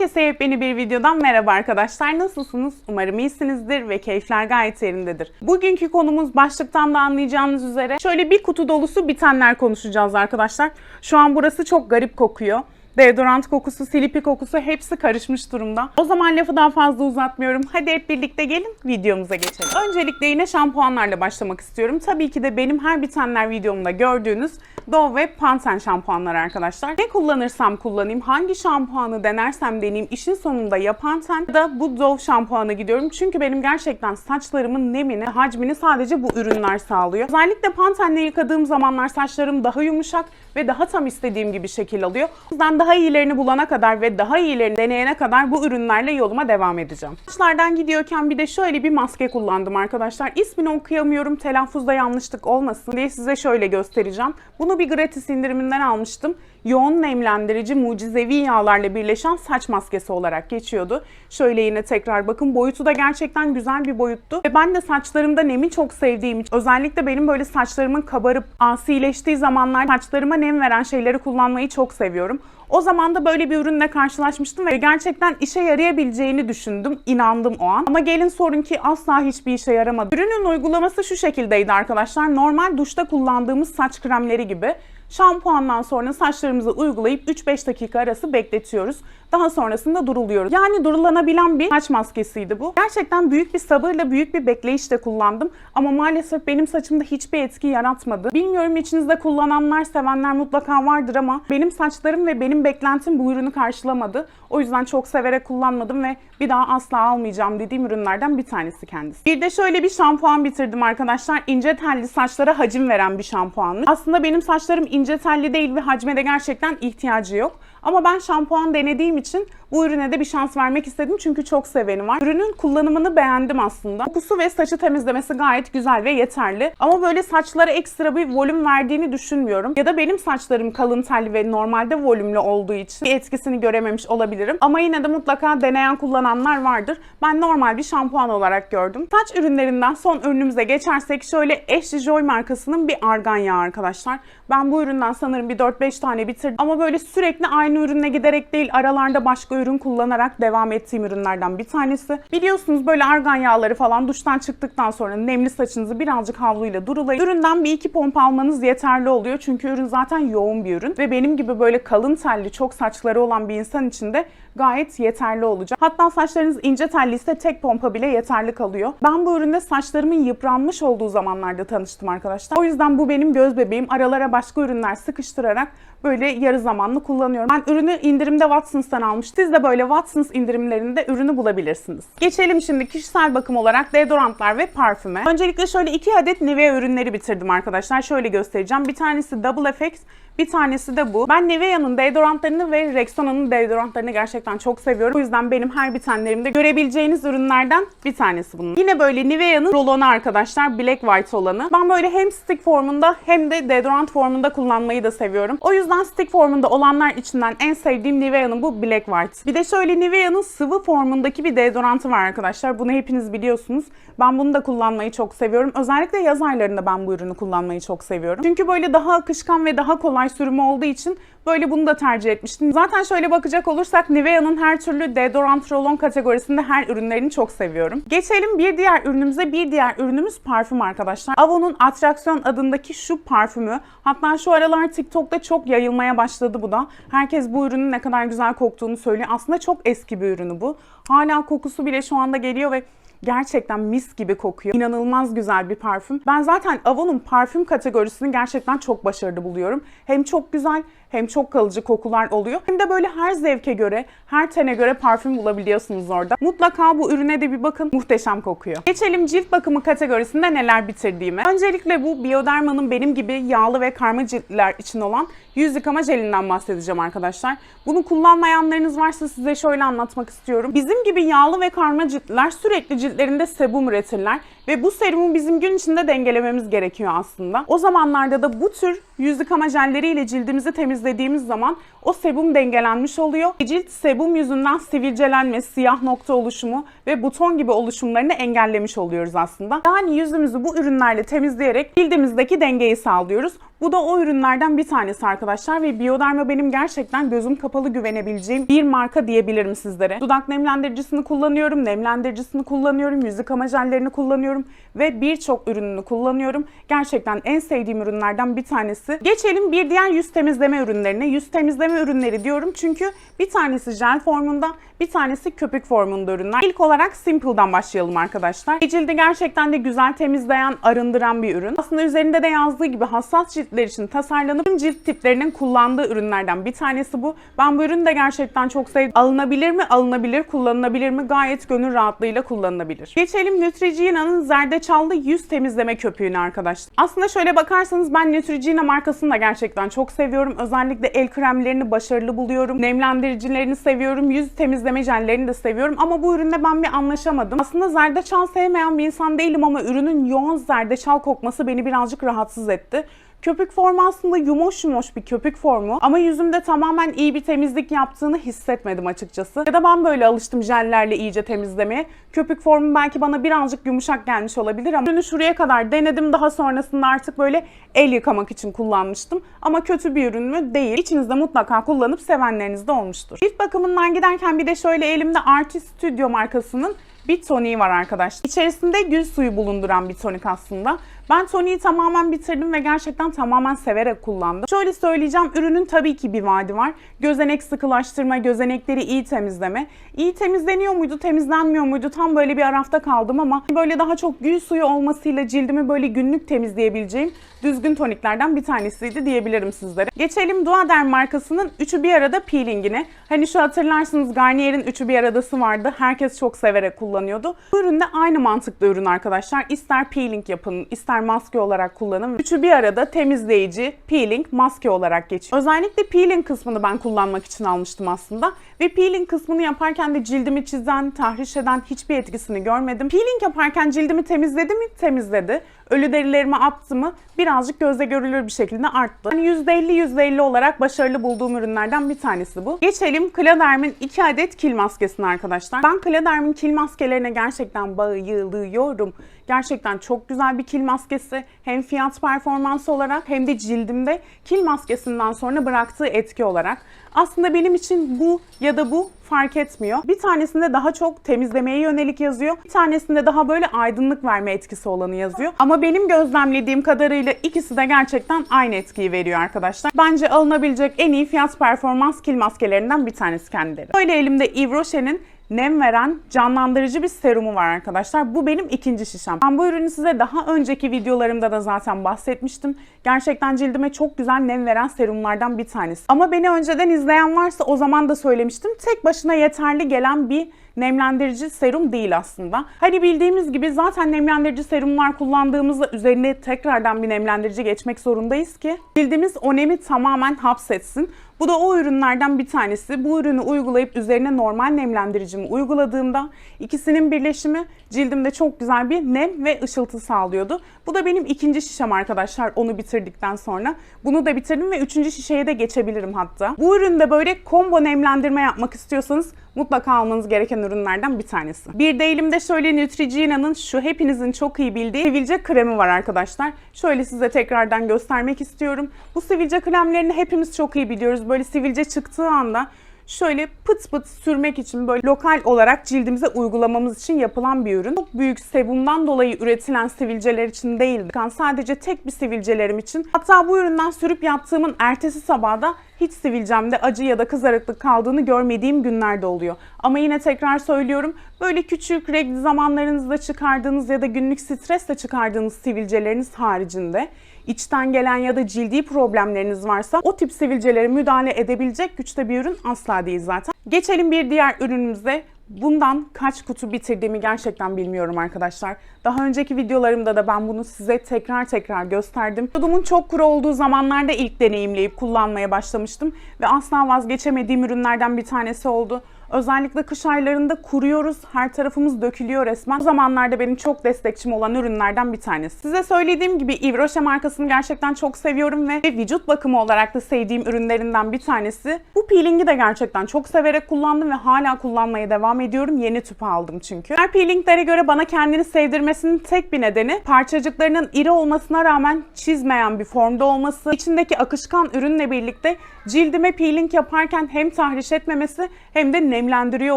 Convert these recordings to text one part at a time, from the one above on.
Herkese yepyeni bir videodan merhaba arkadaşlar. Nasılsınız? Umarım iyisinizdir ve keyifler gayet yerindedir. Bugünkü konumuz başlıktan da anlayacağınız üzere şöyle bir kutu dolusu bitenler konuşacağız arkadaşlar. Şu an burası çok garip kokuyor. Deodorant kokusu, silipi kokusu hepsi karışmış durumda. O zaman lafı daha fazla uzatmıyorum. Hadi hep birlikte gelin videomuza geçelim. Öncelikle yine şampuanlarla başlamak istiyorum. Tabii ki de benim her bitenler videomda gördüğünüz Dove ve Pantene şampuanlar arkadaşlar. Ne kullanırsam kullanayım, hangi şampuanı denersem deneyeyim işin sonunda ya Pantene da bu Dove şampuana gidiyorum. Çünkü benim gerçekten saçlarımın nemini, hacmini sadece bu ürünler sağlıyor. Özellikle Pantene'le yıkadığım zamanlar saçlarım daha yumuşak ve daha tam istediğim gibi şekil alıyor. O yüzden daha iyilerini bulana kadar ve daha iyilerini deneyene kadar bu ürünlerle yoluma devam edeceğim. Saçlardan gidiyorken bir de şöyle bir maske kullandım arkadaşlar. İsmini okuyamıyorum, telaffuzda yanlışlık olmasın diye size şöyle göstereceğim. Bunu bir gratis indiriminden almıştım. Yoğun nemlendirici mucizevi yağlarla birleşen saç maskesi olarak geçiyordu. Şöyle yine tekrar bakın boyutu da gerçekten güzel bir boyuttu. Ve ben de saçlarımda nemi çok sevdiğim için özellikle benim böyle saçlarımın kabarıp asileştiği zamanlar saçlarıma nem veren şeyleri kullanmayı çok seviyorum. O zaman da böyle bir ürünle karşılaşmıştım ve gerçekten işe yarayabileceğini düşündüm. inandım o an. Ama gelin sorun ki asla hiçbir işe yaramadı. Ürünün uygulaması şu şekildeydi arkadaşlar. Normal duşta kullandığımız saç kremleri gibi. Şampuandan sonra saçlarımızı uygulayıp 3-5 dakika arası bekletiyoruz. Daha sonrasında duruluyoruz. Yani durulanabilen bir saç maskesiydi bu. Gerçekten büyük bir sabırla büyük bir bekleyişle kullandım. Ama maalesef benim saçımda hiçbir etki yaratmadı. Bilmiyorum içinizde kullananlar, sevenler mutlaka vardır ama benim saçlarım ve benim beklentim bu ürünü karşılamadı. O yüzden çok severek kullanmadım ve bir daha asla almayacağım dediğim ürünlerden bir tanesi kendisi. Bir de şöyle bir şampuan bitirdim arkadaşlar. İnce telli saçlara hacim veren bir şampuanlı. Aslında benim saçlarım ince telli değil ve hacme de gerçekten ihtiyacı yok. Ama ben şampuan denediğim için bu ürüne de bir şans vermek istedim çünkü çok seveni var. Ürünün kullanımını beğendim aslında. Kokusu ve saçı temizlemesi gayet güzel ve yeterli. Ama böyle saçlara ekstra bir volüm verdiğini düşünmüyorum. Ya da benim saçlarım kalın telli ve normalde volümlü olduğu için bir etkisini görememiş olabilirim. Ama yine de mutlaka deneyen kullananlar vardır. Ben normal bir şampuan olarak gördüm. Saç ürünlerinden son ürünümüze geçersek şöyle Ashley Joy markasının bir argan yağı arkadaşlar. Ben bu üründen sanırım bir 4-5 tane bitirdim. Ama böyle sürekli aynı ürüne giderek değil aralarda başka ürün kullanarak devam ettiğim ürünlerden bir tanesi. Biliyorsunuz böyle argan yağları falan duştan çıktıktan sonra nemli saçınızı birazcık havluyla durulayın. Üründen bir iki pompa almanız yeterli oluyor. Çünkü ürün zaten yoğun bir ürün. Ve benim gibi böyle kalın telli çok saçları olan bir insan için de gayet yeterli olacak. Hatta saçlarınız ince telli ise tek pompa bile yeterli kalıyor. Ben bu üründe saçlarımın yıpranmış olduğu zamanlarda tanıştım arkadaşlar. O yüzden bu benim göz bebeğim. Aralara başka ürünler sıkıştırarak böyle yarı zamanlı kullanıyorum. Ben ürünü indirimde Watsons'tan almıştım. Siz de böyle Watsons indirimlerinde ürünü bulabilirsiniz. Geçelim şimdi kişisel bakım olarak deodorantlar ve parfüme. Öncelikle şöyle iki adet Nivea ürünleri bitirdim arkadaşlar. Şöyle göstereceğim. Bir tanesi Double FX, bir tanesi de bu. Ben Nivea'nın deodorantlarını ve Rexona'nın deodorantlarını gerçekten çok seviyorum. O yüzden benim her bitenlerimde görebileceğiniz ürünlerden bir tanesi bunun. Yine böyle Nivea'nın rolonu arkadaşlar Black White olanı. Ben böyle hem stick formunda hem de deodorant formunda kullanmayı da seviyorum. O yüzden stick formunda olanlar içinden en sevdiğim Nivea'nın bu Black White. Bir de şöyle Nivea'nın sıvı formundaki bir deodorantı var arkadaşlar. Bunu hepiniz biliyorsunuz. Ben bunu da kullanmayı çok seviyorum. Özellikle yaz aylarında ben bu ürünü kullanmayı çok seviyorum. Çünkü böyle daha akışkan ve daha kolay sürümü olduğu için böyle bunu da tercih etmiştim. Zaten şöyle bakacak olursak Nivea'nın her türlü deodorant rolon kategorisinde her ürünlerini çok seviyorum. Geçelim bir diğer ürünümüze. Bir diğer ürünümüz parfüm arkadaşlar. Avon'un Atraksiyon adındaki şu parfümü. Hatta şu aralar TikTok'ta çok yayılmaya başladı bu da. Herkes bu ürünün ne kadar güzel koktuğunu söylüyor. Aslında çok eski bir ürünü bu. Hala kokusu bile şu anda geliyor ve Gerçekten mis gibi kokuyor. İnanılmaz güzel bir parfüm. Ben zaten Avon'un parfüm kategorisini gerçekten çok başarılı buluyorum. Hem çok güzel hem çok kalıcı kokular oluyor. Hem de böyle her zevke göre, her tene göre parfüm bulabiliyorsunuz orada. Mutlaka bu ürüne de bir bakın. Muhteşem kokuyor. Geçelim cilt bakımı kategorisinde neler bitirdiğime. Öncelikle bu Bioderma'nın benim gibi yağlı ve karma ciltler için olan yüz yıkama jelinden bahsedeceğim arkadaşlar. Bunu kullanmayanlarınız varsa size şöyle anlatmak istiyorum. Bizim gibi yağlı ve karma ciltler sürekli ciltlerinde sebum üretirler Ve bu serumu bizim gün içinde dengelememiz gerekiyor aslında. O zamanlarda da bu tür yüz yıkama jelleriyle cildimizi temizlediğimiz zaman o sebum dengelenmiş oluyor. Cilt sebum yüzünden sivilcelenme, siyah nokta oluşumu ve buton gibi oluşumlarını engellemiş oluyoruz aslında. Yani yüzümüzü bu ürünlerle temizleyerek cildimizdeki dengeyi sağlıyoruz. Bu da o ürünlerden bir tanesi arkadaşlar ve Bioderma benim gerçekten gözüm kapalı güvenebileceğim bir marka diyebilirim sizlere. Dudak nemlendiricisini kullanıyorum, nemlendiricisini kullanıyorum, yüz yıkama jellerini kullanıyorum ve birçok ürününü kullanıyorum. Gerçekten en sevdiğim ürünlerden bir tanesi. Geçelim bir diğer yüz temizleme ürünlerine. Yüz temizleme ürünleri diyorum çünkü bir tanesi jel formunda, bir tanesi köpük formunda ürünler. İlk olarak Simple'dan başlayalım arkadaşlar. Cildi gerçekten de güzel temizleyen, arındıran bir ürün. Aslında üzerinde de yazdığı gibi hassas ciltler için tasarlanıp tüm cilt tiplerinin kullandığı ürünlerden bir tanesi bu. Ben bu ürünü de gerçekten çok sevdim. Alınabilir mi? Alınabilir. Kullanılabilir mi? Gayet gönül rahatlığıyla kullanılabilir. Geçelim Neutrogena'nın zerdeçallı yüz temizleme köpüğüne arkadaşlar. Aslında şöyle bakarsanız ben Neutrogena markasını da gerçekten çok seviyorum. Özellikle el kremlerini başarılı buluyorum. Nemlendiricilerini seviyorum. Yüz temizleme jellerini de seviyorum. Ama bu ürünle ben bir anlaşamadım. Aslında zerdeçal sevmeyen bir insan değilim ama ürünün yoğun zerdeçal kokması beni birazcık rahatsız etti. Köpük formu aslında yumuş yumuş bir köpük formu ama yüzümde tamamen iyi bir temizlik yaptığını hissetmedim açıkçası. Ya da ben böyle alıştım jellerle iyice temizlemeye. Köpük formu belki bana birazcık yumuşak gelmiş olabilir ama ürünü şuraya kadar denedim. Daha sonrasında artık böyle el yıkamak için kullanmıştım. Ama kötü bir ürün mü? Değil. İçinizde mutlaka kullanıp sevenleriniz de olmuştur. Cilt bakımından giderken bir de şöyle elimde Artist Studio markasının bir toniği var arkadaşlar. İçerisinde gül suyu bulunduran bir tonik aslında. Ben toniği tamamen bitirdim ve gerçekten tamamen severek kullandım. Şöyle söyleyeceğim, ürünün tabii ki bir vaadi var. Gözenek sıkılaştırma, gözenekleri iyi temizleme. İyi temizleniyor muydu, temizlenmiyor muydu? Tam böyle bir arafta kaldım ama böyle daha çok gül suyu olmasıyla cildimi böyle günlük temizleyebileceğim düzgün toniklerden bir tanesiydi diyebilirim sizlere. Geçelim Duaderm markasının üçü bir arada peelingine. Hani şu hatırlarsınız Garnier'in üçü bir aradası vardı. Herkes çok severek kullanıyordu. Bu ürün de aynı mantıklı ürün arkadaşlar. İster peeling yapın, ister maske olarak kullanın. Üçü bir arada temizleyici, peeling, maske olarak geçiyor. Özellikle peeling kısmını ben kullanmak için almıştım aslında. Ve peeling kısmını yaparken de cildimi çizen, tahriş eden hiçbir etkisini görmedim. Peeling yaparken cildimi temizledi mi? Temizledi. Ölü derilerimi attı mı? Birazcık gözle görülür bir şekilde arttı. Yani %50 %50 olarak başarılı bulduğum ürünlerden bir tanesi bu. Geçelim Claderm'in 2 adet kil maskesine arkadaşlar. Ben Claderm'in kil maskelerine gerçekten bayılıyorum. Gerçekten çok güzel bir kil maskesi. Hem fiyat performansı olarak hem de cildimde kil maskesinden sonra bıraktığı etki olarak. Aslında benim için bu ya da bu fark etmiyor. Bir tanesinde daha çok temizlemeye yönelik yazıyor. Bir tanesinde daha böyle aydınlık verme etkisi olanı yazıyor. Ama benim gözlemlediğim kadarıyla ikisi de gerçekten aynı etkiyi veriyor arkadaşlar. Bence alınabilecek en iyi fiyat performans kil maskelerinden bir tanesi kendileri. Böyle elimde Yves Rocher'in nem veren canlandırıcı bir serumu var arkadaşlar. Bu benim ikinci şişem. Ben bu ürünü size daha önceki videolarımda da zaten bahsetmiştim. Gerçekten cildime çok güzel nem veren serumlardan bir tanesi. Ama beni önceden izleyen varsa o zaman da söylemiştim. Tek başına yeterli gelen bir nemlendirici serum değil aslında. Hani bildiğimiz gibi zaten nemlendirici serumlar kullandığımızda üzerine tekrardan bir nemlendirici geçmek zorundayız ki cildimiz o nemi tamamen hapsetsin. Bu da o ürünlerden bir tanesi. Bu ürünü uygulayıp üzerine normal nemlendiricimi uyguladığımda ikisinin birleşimi cildimde çok güzel bir nem ve ışıltı sağlıyordu. Bu da benim ikinci şişem arkadaşlar onu bitirdikten sonra. Bunu da bitirdim ve üçüncü şişeye de geçebilirim hatta. Bu üründe böyle combo nemlendirme yapmak istiyorsanız mutlaka almanız gereken ürünlerden bir tanesi. Bir de elimde şöyle Neutrogena'nın şu hepinizin çok iyi bildiği sivilce kremi var arkadaşlar. Şöyle size tekrardan göstermek istiyorum. Bu sivilce kremlerini hepimiz çok iyi biliyoruz. Böyle sivilce çıktığı anda şöyle pıt pıt sürmek için böyle lokal olarak cildimize uygulamamız için yapılan bir ürün. Çok büyük sebumdan dolayı üretilen sivilceler için değil. Yani sadece tek bir sivilcelerim için. Hatta bu üründen sürüp yattığımın ertesi sabahda hiç sivilcemde acı ya da kızarıklık kaldığını görmediğim günler de oluyor. Ama yine tekrar söylüyorum böyle küçük regl zamanlarınızda çıkardığınız ya da günlük stresle çıkardığınız sivilceleriniz haricinde içten gelen ya da cildi problemleriniz varsa o tip sivilcelere müdahale edebilecek güçte bir ürün asla değil zaten. Geçelim bir diğer ürünümüze. Bundan kaç kutu bitirdiğimi gerçekten bilmiyorum arkadaşlar. Daha önceki videolarımda da ben bunu size tekrar tekrar gösterdim. Vücudumun çok kuru olduğu zamanlarda ilk deneyimleyip kullanmaya başlamıştım ve asla vazgeçemediğim ürünlerden bir tanesi oldu. Özellikle kış aylarında kuruyoruz. Her tarafımız dökülüyor resmen. Bu zamanlarda benim çok destekçim olan ürünlerden bir tanesi. Size söylediğim gibi Rocher markasını gerçekten çok seviyorum ve vücut bakımı olarak da sevdiğim ürünlerinden bir tanesi. Bu peelingi de gerçekten çok severek kullandım ve hala kullanmaya devam ediyorum. Yeni tüp aldım çünkü. Diğer peelinglere göre bana kendini sevdirmesinin tek bir nedeni parçacıklarının iri olmasına rağmen çizmeyen bir formda olması, içindeki akışkan ürünle birlikte cildime peeling yaparken hem tahriş etmemesi hem de nemlendiriyor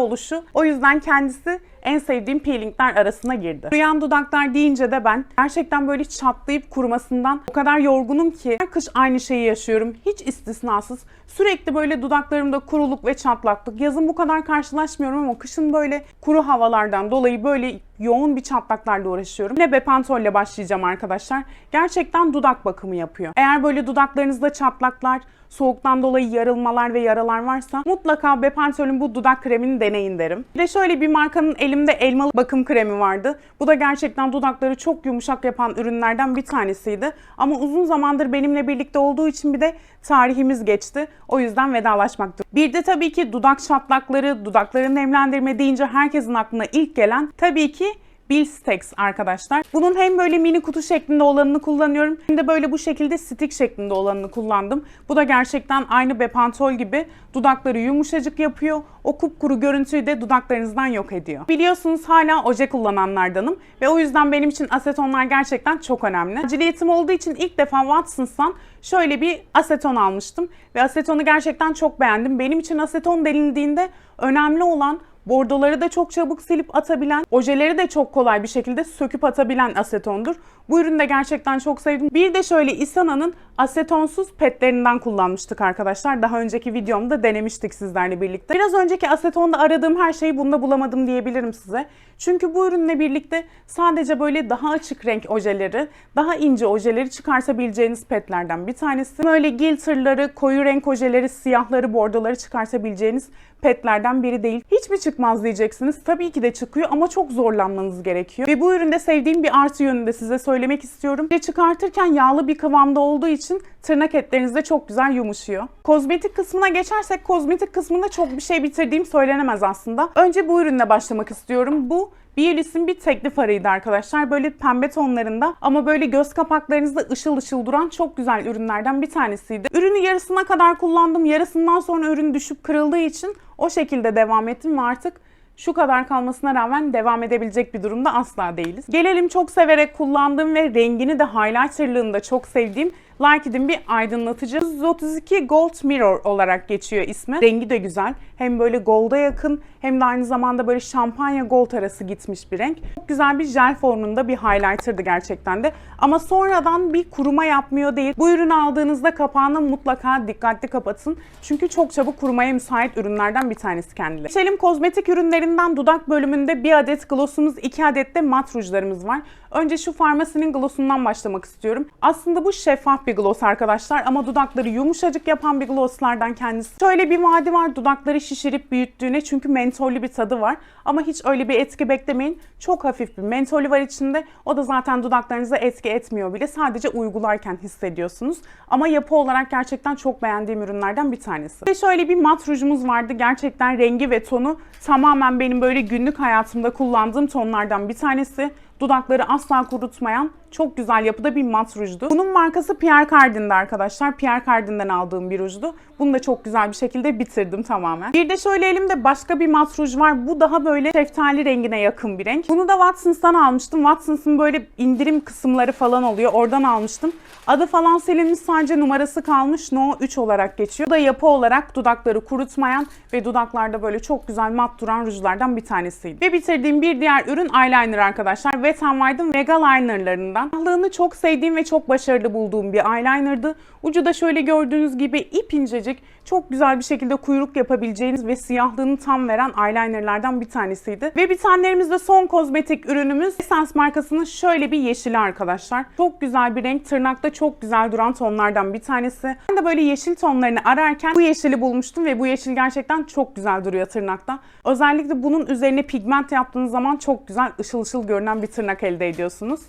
oluşu. O yüzden kendisi en sevdiğim peelingler arasına girdi. Duyan dudaklar deyince de ben gerçekten böyle çatlayıp kurumasından o kadar yorgunum ki her kış aynı şeyi yaşıyorum. Hiç istisnasız. Sürekli böyle dudaklarımda kuruluk ve çatlaklık. Yazın bu kadar karşılaşmıyorum ama kışın böyle kuru havalardan dolayı böyle yoğun bir çatlaklarla uğraşıyorum. Yine Bepantol ile başlayacağım arkadaşlar. Gerçekten dudak bakımı yapıyor. Eğer böyle dudaklarınızda çatlaklar, soğuktan dolayı yarılmalar ve yaralar varsa mutlaka Bepantol'ün bu dudak kremini deneyin derim. Bir de şöyle bir markanın elimde elmalı bakım kremi vardı. Bu da gerçekten dudakları çok yumuşak yapan ürünlerden bir tanesiydi. Ama uzun zamandır benimle birlikte olduğu için bir de tarihimiz geçti. O yüzden vedalaşmaktır. Bir de tabii ki dudak çatlakları, dudakları nemlendirme deyince herkesin aklına ilk gelen tabii ki Bilstex arkadaşlar. Bunun hem böyle mini kutu şeklinde olanını kullanıyorum hem de böyle bu şekilde stick şeklinde olanını kullandım. Bu da gerçekten aynı Bepantol gibi dudakları yumuşacık yapıyor. O kupkuru görüntüyü de dudaklarınızdan yok ediyor. Biliyorsunuz hala oje kullananlardanım ve o yüzden benim için asetonlar gerçekten çok önemli. Aciliyetim olduğu için ilk defa Watsons'tan şöyle bir aseton almıştım ve asetonu gerçekten çok beğendim. Benim için aseton denildiğinde önemli olan Bordoları da çok çabuk silip atabilen, ojeleri de çok kolay bir şekilde söküp atabilen asetondur. Bu ürünü de gerçekten çok sevdim. Bir de şöyle Isana'nın asetonsuz petlerinden kullanmıştık arkadaşlar. Daha önceki videomda denemiştik sizlerle birlikte. Biraz önceki asetonda aradığım her şeyi bunda bulamadım diyebilirim size. Çünkü bu ürünle birlikte sadece böyle daha açık renk ojeleri, daha ince ojeleri çıkartabileceğiniz petlerden bir tanesi. Böyle glitterları, koyu renk ojeleri, siyahları, bordoları çıkartabileceğiniz petlerden biri değil. Hiç mi çıkmaz diyeceksiniz. Tabii ki de çıkıyor ama çok zorlanmanız gerekiyor. Ve bu üründe sevdiğim bir artı yönünü de size söylemek istiyorum. Ve çıkartırken yağlı bir kıvamda olduğu için tırnak etlerinizde çok güzel yumuşuyor. Kozmetik kısmına geçersek kozmetik kısmında çok bir şey bitirdiğim söylenemez aslında. Önce bu ürünle başlamak istiyorum. Bu Bielis'in bir tekli farıydı arkadaşlar. Böyle pembe tonlarında ama böyle göz kapaklarınızda ışıl ışıl duran çok güzel ürünlerden bir tanesiydi. Ürünü yarısına kadar kullandım. Yarısından sonra ürün düşüp kırıldığı için o şekilde devam ettim ve artık şu kadar kalmasına rağmen devam edebilecek bir durumda asla değiliz. Gelelim çok severek kullandığım ve rengini de highlighterlığını da çok sevdiğim Liked'in bir aydınlatıcı 132 Gold Mirror olarak geçiyor ismi. Rengi de güzel. Hem böyle golda yakın hem de aynı zamanda böyle şampanya gold arası gitmiş bir renk. Çok güzel bir jel formunda bir highlighter'dı gerçekten de. Ama sonradan bir kuruma yapmıyor değil. Bu ürünü aldığınızda kapağını mutlaka dikkatli kapatın. Çünkü çok çabuk kurumaya müsait ürünlerden bir tanesi kendileri. Geçelim kozmetik ürünlerinden dudak bölümünde bir adet glossumuz, iki adet de mat rujlarımız var. Önce şu farmasinin glossundan başlamak istiyorum. Aslında bu şeffaf bir gloss arkadaşlar ama dudakları yumuşacık yapan bir glosslardan kendisi. Şöyle bir vaadi var dudakları şişirip büyüttüğüne çünkü mentollü bir tadı var. Ama hiç öyle bir etki beklemeyin. Çok hafif bir mentolü var içinde. O da zaten dudaklarınıza etki etmiyor bile. Sadece uygularken hissediyorsunuz. Ama yapı olarak gerçekten çok beğendiğim ürünlerden bir tanesi. Ve şöyle bir mat rujumuz vardı. Gerçekten rengi ve tonu tamamen benim böyle günlük hayatımda kullandığım tonlardan bir tanesi dudakları asla kurutmayan çok güzel yapıda bir mat rujdu. Bunun markası Pierre Cardin'di arkadaşlar. Pierre Cardin'den aldığım bir rujdu. Bunu da çok güzel bir şekilde bitirdim tamamen. Bir de şöyle elimde başka bir mat ruj var. Bu daha böyle şeftali rengine yakın bir renk. Bunu da Watsons'tan almıştım. Watsons'ın böyle indirim kısımları falan oluyor. Oradan almıştım. Adı falan silinmiş sadece numarası kalmış. No 3 olarak geçiyor. Bu da yapı olarak dudakları kurutmayan ve dudaklarda böyle çok güzel mat duran rujlardan bir tanesiydi. Ve bitirdiğim bir diğer ürün eyeliner arkadaşlar. Wet n Wild'ın Vega Liner'larından. Siyahlarını çok sevdiğim ve çok başarılı bulduğum bir eyelinerdı. Ucu da şöyle gördüğünüz gibi ip incecik, çok güzel bir şekilde kuyruk yapabileceğiniz ve siyahlığını tam veren eyelinerlardan bir tanesiydi. Ve bitenlerimizde son kozmetik ürünümüz Essence markasının şöyle bir yeşili arkadaşlar. Çok güzel bir renk, tırnakta çok güzel duran tonlardan bir tanesi. Ben de böyle yeşil tonlarını ararken bu yeşili bulmuştum ve bu yeşil gerçekten çok güzel duruyor tırnakta. Özellikle bunun üzerine pigment yaptığınız zaman çok güzel ışıl ışıl görünen bir tırnak elde ediyorsunuz.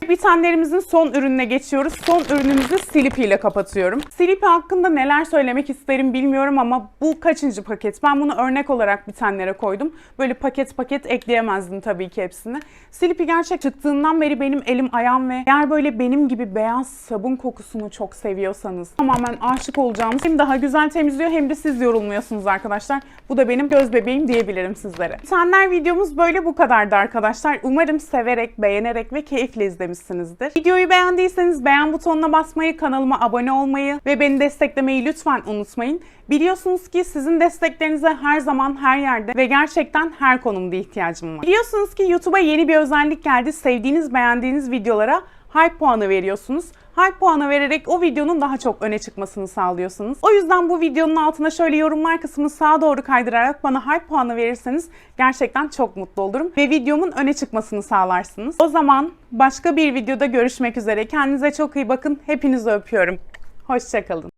Bitenlerimizin son ürününe geçiyoruz. Son ürünümüzü Slippy ile kapatıyorum. Slippy hakkında neler söylemek isterim bilmiyorum ama bu kaçıncı paket? Ben bunu örnek olarak bitenlere koydum. Böyle paket paket ekleyemezdim tabii ki hepsini. Slippy gerçek çıktığından beri benim elim ayağım ve eğer böyle benim gibi beyaz sabun kokusunu çok seviyorsanız tamamen aşık olacağınız hem daha güzel temizliyor hem de siz yorulmuyorsunuz arkadaşlar. Bu da benim göz bebeğim diyebilirim sizlere. Bitenler videomuz böyle bu kadardı arkadaşlar. Umarım severek, beğenerek ve keyifle izlemişsinizdir. Videoyu beğendiyseniz beğen butonuna basmayı, kanalıma abone olmayı ve beni desteklemeyi lütfen unutmayın. Biliyorsunuz ki sizin desteklerinize her zaman her yerde ve gerçekten her konumda ihtiyacım var. Biliyorsunuz ki YouTube'a yeni bir özellik geldi. Sevdiğiniz, beğendiğiniz videolara hype puanı veriyorsunuz. Hype puanı vererek o videonun daha çok öne çıkmasını sağlıyorsunuz. O yüzden bu videonun altına şöyle yorumlar kısmını sağa doğru kaydırarak bana hype puanı verirseniz gerçekten çok mutlu olurum ve videomun öne çıkmasını sağlarsınız. O zaman başka bir videoda görüşmek üzere. Kendinize çok iyi bakın. Hepinizi öpüyorum. Hoşçakalın.